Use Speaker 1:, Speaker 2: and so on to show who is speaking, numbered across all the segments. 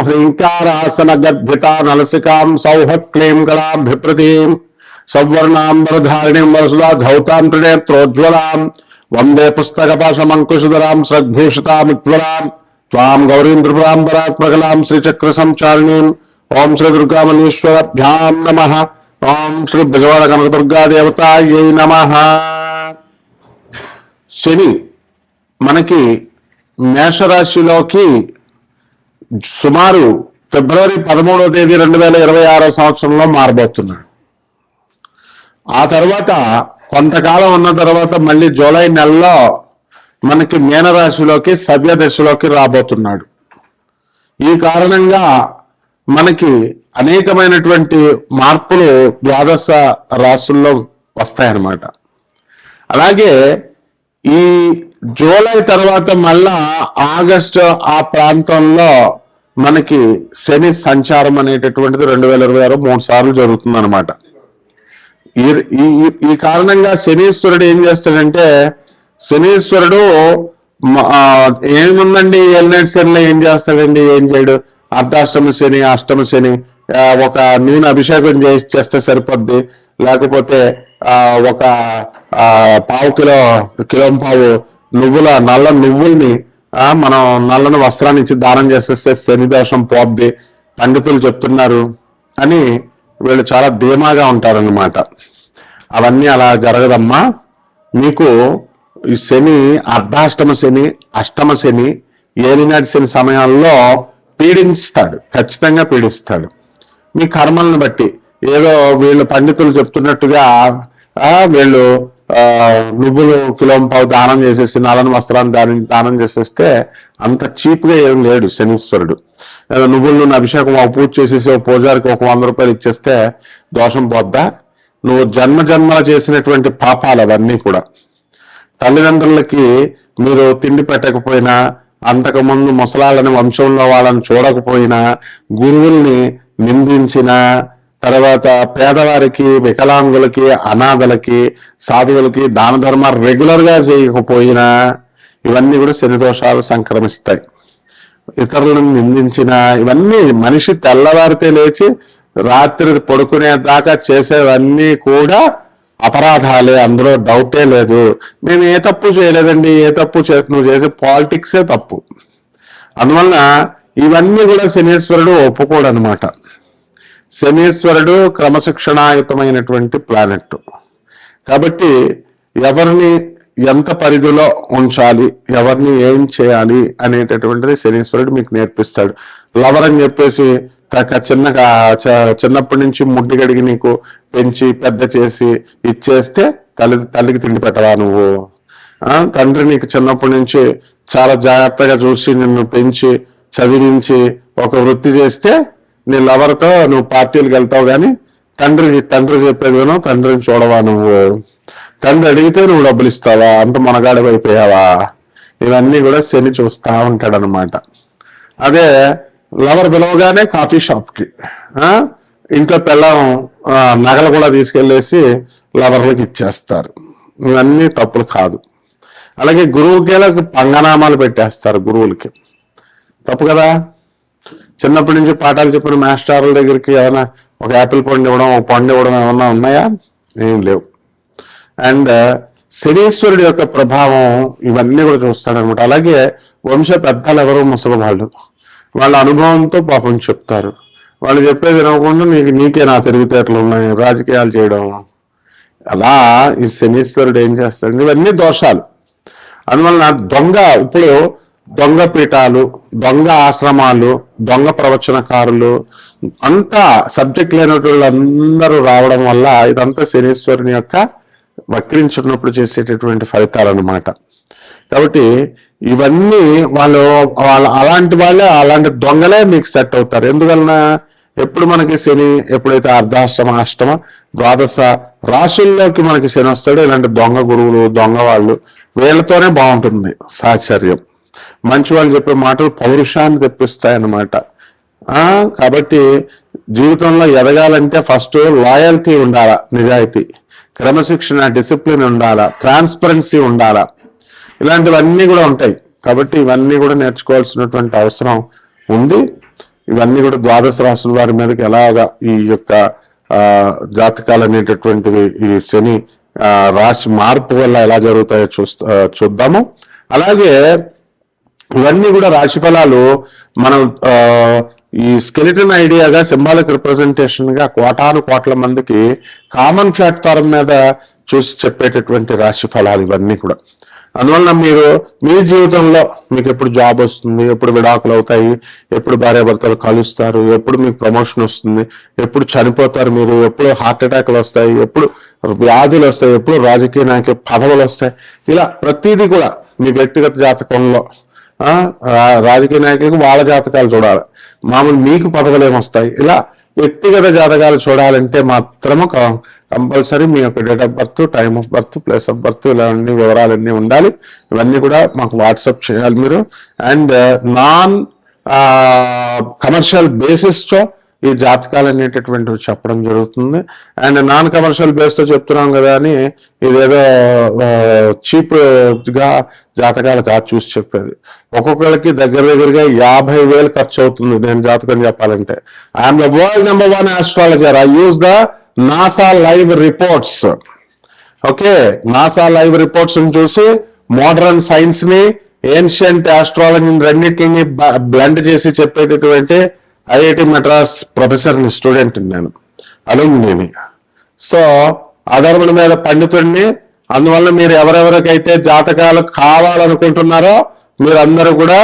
Speaker 1: ఓం హ్రీంకారాసన గర్భిత నలసికాం సౌహత్ క్లీం గళాభిప్రతీం సౌవర్ణాంబరధారిణీం వరసుదా ధౌతాం త్రినేత్రోజ్వలాం వందే పుస్తకపాశమంకుశధరాం సద్భూషితాముజ్వలాం త్వాం గౌరీం త్రిపురాం పరాత్మకలాం శ్రీచక్ర సంచారిణీం ఓం శ్రీ దుర్గామణీశ్వరభ్యాం నమ ఓం శ్రీ భగవాన కనకదుర్గా దేవతాయై నమ శని మనకి మేషరాశిలోకి సుమారు ఫిబ్రవరి పదమూడవ తేదీ రెండు వేల ఇరవై ఆరో సంవత్సరంలో మారబోతున్నాడు ఆ తర్వాత కొంతకాలం ఉన్న తర్వాత మళ్ళీ జూలై నెలలో మనకి మీనరాశిలోకి సవ్య దశలోకి రాబోతున్నాడు. ఈ కారణంగా మనకి అనేకమైనటువంటి మార్పులు ద్వాదశ రాశుల్లో వస్తాయన్నమాట. అలాగే ఈ జూలై తర్వాత మళ్ళా ఆగస్టు ఆ ప్రాంతంలో మనకి శని సంచారం అనేటటువంటిది రెండు వేల ఇరవై ఆరు మూడు సార్లు జరుగుతుంది అనమాట ఈ ఈ- ఈ కారణంగా శనీశ్వరుడు ఏం చేస్తాడంటే శనీశ్వరుడు ఏముందండి ఏలినాటి శనిలో ఏం చేస్తాడండి ఏం చేయడు? అర్ధాష్టమ శని అష్టమ శని ఒక నూనె అభిషేకం చేసి చేస్తే సరిపోద్ది. లేకపోతే ఒక పావు కిలో కిలో పావు నువ్వుల నల్ల నువ్వుల్ని మనం నల్లని వస్త్రాన్ని ఇచ్చి దానం చేసేస్తే శని దోషం పోద్ది పండితులు చెప్తున్నారు అని వీళ్ళు చాలా ధీమాగా ఉంటారన్నమాట. అవన్నీ అలా జరగదమ్మా. మీకు ఈ శని అర్ధాష్టమ శని అష్టమ శని ఏలినాటి శని సమయాల్లో పీడింస్తాడు ఖచ్చితంగా పీడిస్తాడు. మీ కర్మలను బట్టి ఏదో వీళ్ళు పండితులు చెప్తున్నట్టుగా వీళ్ళు నువ్వులు కిలో పావు దానం చేసేసి నలని వస్త్రాన్ని దాని దానం చేసేస్తే అంత చీప్గా ఏం లేడు శనీశ్వరుడు. ఏదో నువ్వుల అభిషేకం ఒక పూజ చేసేసి ఒక పూజారికి ఒక వంద రూపాయలు ఇచ్చేస్తే దోషం పోద్దా? నువ్వు జన్మ జన్మల చేసినటువంటి పాపాలు అవన్నీ కూడా. తల్లిదండ్రులకి మీరు తిండి పెట్టకపోయినా అంతకుముందు ముసలాళ్ళని వంశంలో వాళ్ళని చూడకపోయినా గురువుల్ని నిందించిన తర్వాత పేదవారికి వికలాంగులకి అనాథలకి సాధువులకి దాన ధర్మాలు రెగ్యులర్గా చేయకపోయినా ఇవన్నీ కూడా శని దోషాలు సంక్రమిస్తాయి. ఇతరులను నిందించిన ఇవన్నీ మనిషి తెల్లవారితే లేచి రాత్రి పడుకునే దాకా చేసేవన్నీ కూడా అపరాధాలే. అందులో డౌటే లేదు. మేము ఏ తప్పు చేయలేదండి ఏ తప్పు చే నువ్వు చేసే పాలిటిక్సే తప్పు. అందువలన ఇవన్నీ కూడా శనీశ్వరుడు ఒప్పుకోడు అనమాట శనీశ్వరుడు క్రమశిక్షణాయుతమైనటువంటి ప్లానెట్ కాబట్టి ఎవరిని ఎంత పరిధిలో ఉంచాలి ఎవరిని ఏం చేయాలి అనేటటువంటిది శనీశ్వరుడు మీకు నేర్పిస్తాడు. లవర్ అని చెప్పేసి తక చిన్నగా చ- చిన్నప్పటి నుంచి ముడ్డి గడిగి నీకు పెంచి పెద్ద చేసి ఇచ్చేస్తే తల్లి తల్లికి తిండి పెట్టవా నువ్వు? తండ్రి నీకు చిన్నప్పటి నుంచి చాలా జాగ్రత్తగా చూసి నిన్ను పెంచి చదివించి ఒక వృత్తి చేస్తే నీ లవర్తో నువ్వు పార్టీలకు వెళ్తావు కానీ తండ్రి తండ్రి చెప్పేది వినో తండ్రిని చూడవా నువ్వు? తండ్రి అడిగితే నువ్వు డబ్బులు ఇస్తావా? అంత మనగాడి అయిపోయావా? ఇవన్నీ కూడా శని చూస్తా ఉంటాడనమాట అదే లవర్ పిలవగానే కాఫీ షాప్కి ఇంట్లో పిల్లం నగలు కూడా తీసుకెళ్ళేసి లవర్లకి ఇచ్చేస్తారు. ఇవన్నీ తప్పులు కాదు. అలాగే గురువుకేలకు పంగనామాలు పెట్టేస్తారు గురువులకి? తప్పు కదా? చిన్నప్పటి నుంచి పాఠాలు చెప్పిన మాస్టర్ల దగ్గరికి ఏమైనా ఒక యాపిల్ పండు ఇవ్వడం ఒక పండు ఇవ్వడం ఏమన్నా ఉన్నాయా? ఏం లేవు. అండ్ శనీశ్వరుడి యొక్క ప్రభావం ఇవన్నీ కూడా చూస్తాడనమాట. అలాగే వంశ పెద్దలు ఎవరు ముసలి వాళ్ళు వాళ్ళ అనుభవంతో పాపం చెప్తారు. వాళ్ళు చెప్పేది వినకుండా నీకు నీకే నా తిరుగుతేటలు ఉన్నాయి రాజకీయాలు చేయడం. అలా ఈ శనీశ్వరుడు ఏం చేస్తాడు? ఇవన్నీ దోషాలు. అందువలన దొంగ ఇప్పుడు దొంగ పీఠాలు దొంగ ఆశ్రమాలు దొంగ ప్రవచనకారులు అంతా సబ్జెక్ట్ లేనటువంటి అందరూ రావడం వల్ల ఇదంతా శనీశ్వరుని యొక్క వక్రించున్నప్పుడు చేసేటటువంటి ఫలితాలు అన్నమాట కాబట్టి ఇవన్నీ వాళ్ళు వాళ్ళ అలాంటి వాళ్ళే అలాంటి దొంగలే మీకు సెట్ అవుతారు. ఎందువలన ఎప్పుడు మనకి శని ఎప్పుడైతే అర్ధాష్టమ అష్టమ ద్వాదశ రాశుల్లోకి మనకి శని వస్తాడో ఇలాంటి దొంగ గురువులు దొంగ వాళ్ళు వీళ్ళతోనే బాగుంటుంది సాహచర్యం మంచి వాళ్ళు చెప్పే మాటలు పౌరుషాన్ని తెప్పిస్తాయన్నమాట. అన్నమాట కాబట్టి జీవితంలో ఎదగాలంటే ఫస్ట్ లాయల్టీ ఉండాలా నిజాయితీ. క్రమశిక్షణ డిసిప్లిన్ ఉండాలా ట్రాన్స్పరెన్సీ ఉండాలా. ఇలాంటివన్నీ కూడా ఉంటాయి. కాబట్టి ఇవన్నీ కూడా నేర్చుకోవాల్సినటువంటి అవసరం ఉంది. ఇవన్నీ కూడా ద్వాదశ రాసుల వారి మీదకి ఎలాగా ఈ యొక్క జాతకాలు అనేటటువంటివి ఈ శని రాశి మార్పు వల్ల ఎలా జరుగుతాయో చూస్తా చూద్దాము. అలాగే ఇవన్నీ కూడా రాశి ఫలాలు మనం ఈ స్కెలిటన్ ఐడియాగా సింబాలిక్ రిప్రజెంటేషన్గా కోటాను కోట్ల మందికి కామన్ ప్లాట్ఫారం మీద చూసి చెప్పేటటువంటి రాశి ఫలాలు ఇవన్నీ కూడా. అందువలన మీరు మీ జీవితంలో మీకు ఎప్పుడు జాబ్ వస్తుంది ఎప్పుడు విడాకులు అవుతాయి ఎప్పుడు భార్యాభర్తలు కలుస్తారు ఎప్పుడు మీకు ప్రమోషన్ వస్తుంది ఎప్పుడు చనిపోతారు మీరు ఎప్పుడు హార్ట్ అటాక్లు వస్తాయి ఎప్పుడు వ్యాధులు వస్తాయి ఎప్పుడు రాజకీయ నాయకులు పదవులు వస్తాయి. ఇలా ప్రతిదీ కూడా మీ వ్యక్తిగత జాతకంలో రాజకీయ నాయకులకు వాళ్ళ జాతకాలు చూడాలి. మామూలు మీకు పథకాలు ఏమొస్తాయి? ఇలా వ్యక్తిగత జాతకాలు చూడాలంటే మాత్రము కంపల్సరీ మీ యొక్క date of birth time of birth place of birth ఇలాంటి వివరాలన్నీ ఉండాలి. ఇవన్నీ కూడా మాకు వాట్సాప్ చేయాలి మీరు. అండ్ నాన్ కమర్షియల్ బేసిస్తో ఈ జాతకాలు అనేటటువంటివి చెప్పడం జరుగుతుంది. అండ్ నాన్ కమర్షియల్ బేస్తో చెప్తున్నాం కదా అని ఇదేదో చీప్గా జాతకాలు కాదు చూసి చెప్పేది. ఒక్కొక్కరికి దగ్గర దగ్గరగా యాభై వేలు ఖర్చు అవుతుంది నేను జాతకం చెప్పాలంటే. I'm the world number one astrologer I use the NASA live reports okay NASA live reports చూసి మోడర్న్ సైన్స్ని ఏన్షియంట్ ఆస్ట్రాలజీని రెండింటిని బ్లెండ్ చేసి చెప్పేటటువంటి ఐఐటి మద్రాస్ ప్రొఫెసర్ స్టూడెంట్ నేను అలుమిని సో అధర్మల మీద పండితుడిని అందువల్ల మీరు ఎవరెవరికైతే జాతకాలు కావాలనుకుంటున్నారో మీరందరూ కూడా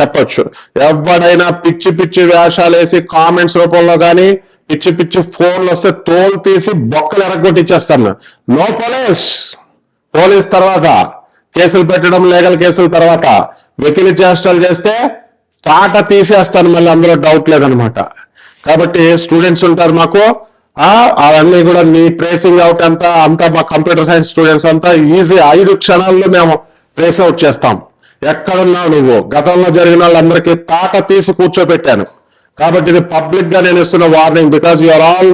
Speaker 1: చెప్పొచ్చు. ఎవడైనా పిచ్చి పిచ్చి వేషాలు వేసి కామెంట్స్ రూపంలో కానీ పిచ్చి పిచ్చి ఫోన్లు వస్తే తోలు తీసి బొక్కలు ఎరగొట్టిచ్చేస్తాను. No police! పోలీస్ తర్వాత కేసులు పెట్టడం లీగల్ కేసుల తర్వాత వెకిలి చేష్టలు చేస్తే తాట తీసేస్తాను మళ్ళీ అందులో డౌట్ లేదనమాట. కాబట్టి స్టూడెంట్స్ ఉంటారు మాకు. అవన్నీ కూడా నీ ట్రేసింగ్ అవుట్ అంతా అంతా మా కంప్యూటర్ సైన్స్ స్టూడెంట్స్ అంతా ఈజీ ఐదు క్షణాల్లో మేము ట్రేస్ అవుట్ చేస్తాం. ఎక్కడున్నావు నువ్వు? గతంలో జరిగిన వాళ్ళందరికీ తాట తీసి కూర్చోబెట్టాను కాబట్టి ఇది పబ్లిక్గా నేను ఇస్తున్న వార్నింగ్ బికాస్ యూఆర్ ఆల్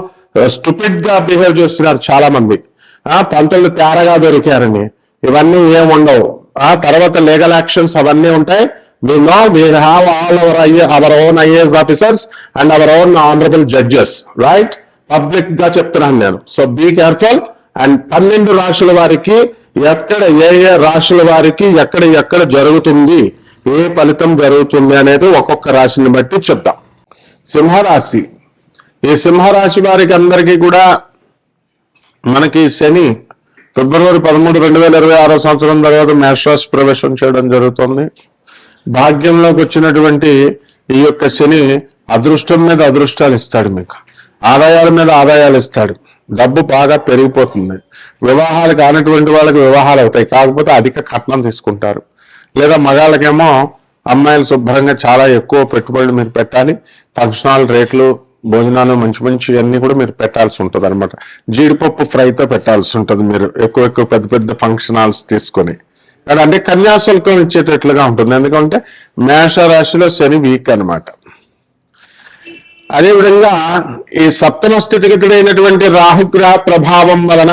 Speaker 1: స్టూపిడ్గా బిహేవ్ చేస్తున్నారు చాలా మంది ఆ పంతులు తేరగా దొరికారని. ఇవన్నీ ఏం ఉండవు. ఆ తర్వాత లీగల్ యాక్షన్స్ అవన్నీ ఉంటాయి. We know we have all our, our own IAS officers and our own honorable judges right పబ్లిక్గా చెప్తున్నాను నేను. సో బీ కేర్ఫుల్ అండ్ పన్నెండు రాశుల వారికి ఎక్కడ ఏ ఏ రాశుల వారికి ఎక్కడ ఎక్కడ జరుగుతుంది ఏ ఫలితం జరుగుతుంది అనేది ఒక్కొక్క రాశిని బట్టి చెప్దాం. సింహరాశి. ఈ సింహరాశి వారికి అందరికీ కూడా మనకి శని ఫిబ్రవరి పదమూడు రెండు వేల ఇరవై ఆరో సంవత్సరం తర్వాత మేషరాశి ప్రవేశం చేయడం జరుగుతుంది. భాగ్యంలోకి వచ్చినటువంటి ఈ యొక్క శని అదృష్టం మీద అదృష్టాలు ఇస్తాడు మీకు. ఆదాయాల మీద ఆదాయాలు ఇస్తాడు. డబ్బు బాగా పెరిగిపోతుంది. వివాహాలు కానటువంటి వాళ్ళకి వివాహాలు అవుతాయి. కాకపోతే అధిక కట్నం తీసుకుంటారు. లేదా మగాళ్ళకేమో అమ్మాయిలు శుభ్రంగా చాలా ఎక్కువ పెట్టుబడులు మీరు పెట్టాలి. ఫంక్షన్ రేట్లు భోజనాలు మంచి మంచి అన్ని కూడా మీరు పెట్టాల్సి ఉంటుంది అనమాట జీడిపప్పు ఫ్రైతో పెట్టాల్సి ఉంటుంది మీరు. ఎక్కువ ఎక్కువ పెద్ద పెద్ద ఫంక్షన్ హాల్స్ తీసుకొని. అంటే కన్యాశుల్కం ఇచ్చేటట్లుగా ఉంటుంది. ఎందుకంటే మేషరాశిలో శని వీక్ అన్నమాట. అదేవిధంగా ఈ సప్తమ స్థితిగతుడైనటువంటి రాహుగ్రహ ప్రభావం వలన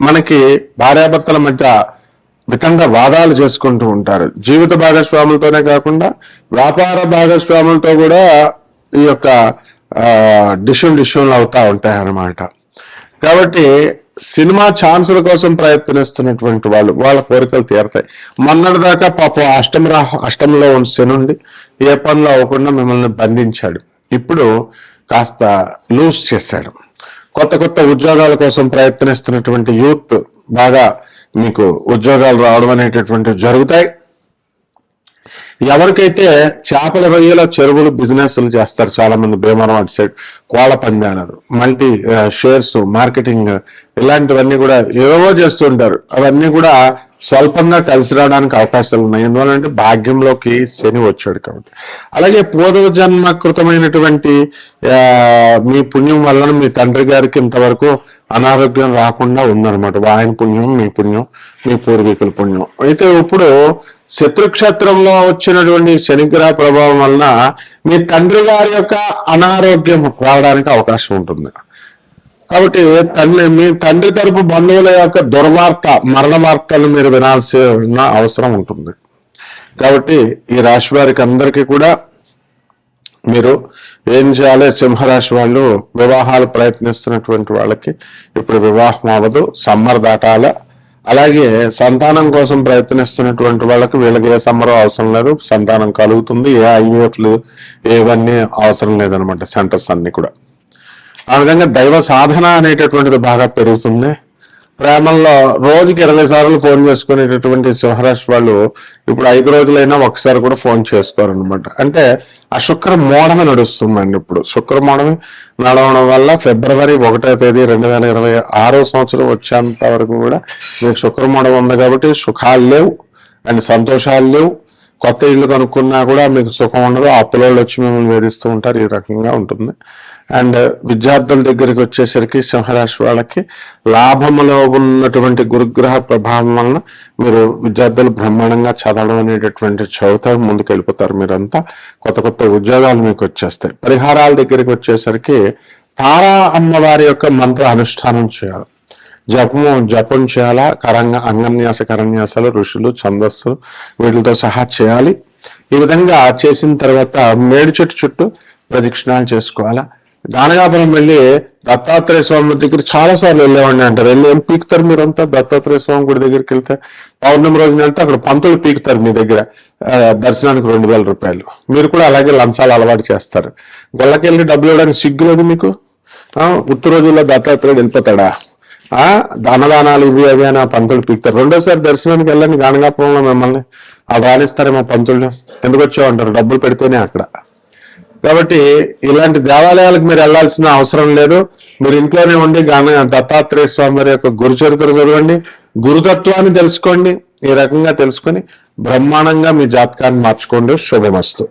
Speaker 1: మనకి భార్యాభర్తల మధ్య వితండ వాదాలు చేసుకుంటూ ఉంటారు. జీవిత భాగస్వాములతోనే కాకుండా వ్యాపార భాగస్వాములతో కూడా ఈ యొక్క డిషన్ డిషన్లు అవుతూ ఉంటాయి అన్నమాట కాబట్టి సినిమా ఛాన్సుల కోసం ప్రయత్నిస్తున్నటువంటి వాళ్ళు వాళ్ళ కోరికలు తీరతాయి. మొన్నటి దాకా పాపం అష్టమ రా అష్టంలో ఉన్న శనుండి ఏ పనులు అవ్వకుండా మిమ్మల్ని బంధించాడు. ఇప్పుడు కాస్త లూజ్ చేశాడు. కొత్త కొత్త ఉద్యోగాల కోసం ప్రయత్నిస్తున్నటువంటి యూత్ బాగా మీకు ఉద్యోగాలు రావడం అనేటటువంటివి జరుగుతాయి. ఎవరికైతే చేపల రొయ్యల చెరువులు బిజినెస్లు చేస్తారు చాలా మంది భీమవరం అటు సైడ్ కోళ్ళ పందాలు మల్టీ షేర్స్ మార్కెటింగ్ ఇలాంటివన్నీ కూడా ఏవో చేస్తుంటారు అవన్నీ కూడా స్వల్పంగా కలిసి రావడానికి అవకాశాలు ఉన్నాయి. ఎందువల్లంటే భాగ్యంలోకి శని వచ్చాడు కాబట్టి. అలాగే పూర్వ జన్మకృతమైనటువంటి మీ పుణ్యం వలన మీ తండ్రి గారికి ఇంతవరకు అనారోగ్యం రాకుండా ఉందన్నమాట. ఆయన పుణ్యం మీ పుణ్యం మీ పూర్వీకుల పుణ్యం. అయితే ఇప్పుడు శత్రుక్షేత్రంలో వచ్చినటువంటి శనిగ్రహ ప్రభావం వలన మీ తండ్రి గారి యొక్క అనారోగ్యం రావడానికి అవకాశం ఉంటుంది. కాబట్టి తండ్రి మీ తండ్రి తరపు బంధువుల యొక్క దుర్వార్త మరణ వార్తలు మీరు వినాల్సిన అవసరం ఉంటుంది. కాబట్టి ఈ రాశి వారికి అందరికీ కూడా మీరు ఏం చేయాలి? సింహరాశి వాళ్ళు వివాహాలు ప్రయత్నిస్తున్నటువంటి వాళ్ళకి ఇప్పుడు వివాహం అవ్వదు. సమ్మర్ దాటాల అలాగే సంతానం కోసం ప్రయత్నిస్తున్నటువంటి వాళ్ళకి వీళ్ళకి ఏ సమ్మర్ అవసరం లేదు. సంతానం కలుగుతుంది. ఏ ఐవీఎఫ్లు ఏవన్నీ అవసరం లేదనమాట సెంటర్స్ అన్ని కూడా. ఆ విధంగా దైవ సాధన అనేటటువంటిది బాగా పెరుగుతుంది. ప్రేమల్లో రోజుకి ఇరవై సార్లు ఫోన్ చేసుకునేటటువంటి సింహరాశి వాళ్ళు ఇప్పుడు ఐదు రోజులైనా ఒకసారి కూడా ఫోన్ చేసుకోరనమాట అంటే ఆ శుక్ర మోడమే నడుస్తుందండి ఇప్పుడు. శుక్ర మోడమే నడవడం వల్ల ఫిబ్రవరి ఒకటో తేదీ రెండు వేల ఇరవై ఆరో సంవత్సరం వచ్చేంత వరకు కూడా మీకు శుక్ర మోడం ఉంది కాబట్టి సుఖాలు లేవు అండ్ సంతోషాలు లేవు. కొత్త ఇల్లు కనుక్కున్నా కూడా మీకు సుఖం ఉండదు. ఆ పిల్లలు వచ్చి మిమ్మల్ని వేధిస్తూ ఉంటారు. ఈ రకంగా ఉంటుంది. అండ్ విద్యార్థుల దగ్గరికి వచ్చేసరికి సింహరాశి వాళ్ళకి లాభములో ఉన్నటువంటి గురుగ్రహ ప్రభావం వలన మీరు విద్యార్థులు బ్రహ్మాండంగా చదవడం అనేటటువంటి చదువుతారు ముందుకు వెళ్ళిపోతారు మీరంతా. కొత్త కొత్త ఉద్యోగాలు మీకు వచ్చేస్తాయి. పరిహారాల దగ్గరికి వచ్చేసరికి తారా అమ్మవారి యొక్క మంత్ర అనుష్ఠానం చేయాలి. జపము జపం చేయాలా? కరంగా అంగన్యాస కరన్యాసాలు ఋషులు ఛందస్సులు వీటితో సహా చేయాలి. ఈ విధంగా చేసిన తర్వాత మేడి చెట్టు చుట్టూ ప్రదక్షిణాలు చేసుకోవాలా? గానగాపురం వెళ్ళి దత్తాత్రేయ స్వామి దగ్గర చాలా సార్లు వెళ్ళేవాడిని అంటారు. వెళ్ళి ఏం పీకుతారు మీరంతా? దత్తాత్రేయ స్వామి గుడి దగ్గరికి వెళ్తే పౌర్ణమి రోజున వెళ్తే అక్కడ పంతులు పీకుతారు మీ దగ్గర. దర్శనానికి రెండు వేల రూపాయలు. మీరు కూడా అలాగే లంచాలు అలవాటు చేస్తారు. గొల్లకెళ్ళి డబ్బులు ఇవ్వడానికి సిగ్గు లేదు మీకు? ఆ, ఉత్తర రోజుల్లో దత్తాత్రేయుడు వెళ్ళిపోతాడా? ఆ దానదానాలు ఇవి అవి అని ఆ పంతులు పీకుతారు. రెండోసారి దర్శనానికి వెళ్ళండి. గానగాపురంలో మిమ్మల్ని వాళ్ళు రాణిస్తారేమో పంతులు ఎందుకు వచ్చావు డబ్బులు పెడితేనే అక్కడ. కాబట్టి ఇలాంటి దేవాలయాలకు మీరు వెళ్ళాల్సిన అవసరం లేదు. మీరు ఇంట్లోనే ఉండి గాన దత్తాత్రేయ స్వామి వారి యొక్క గురు చరిత్ర చదవండి. గురుతత్వాన్ని తెలుసుకోండి. ఈ రకంగా తెలుసుకొని బ్రహ్మాండంగా మీ జాతకాన్ని మార్చుకోండి. శుభమస్తు.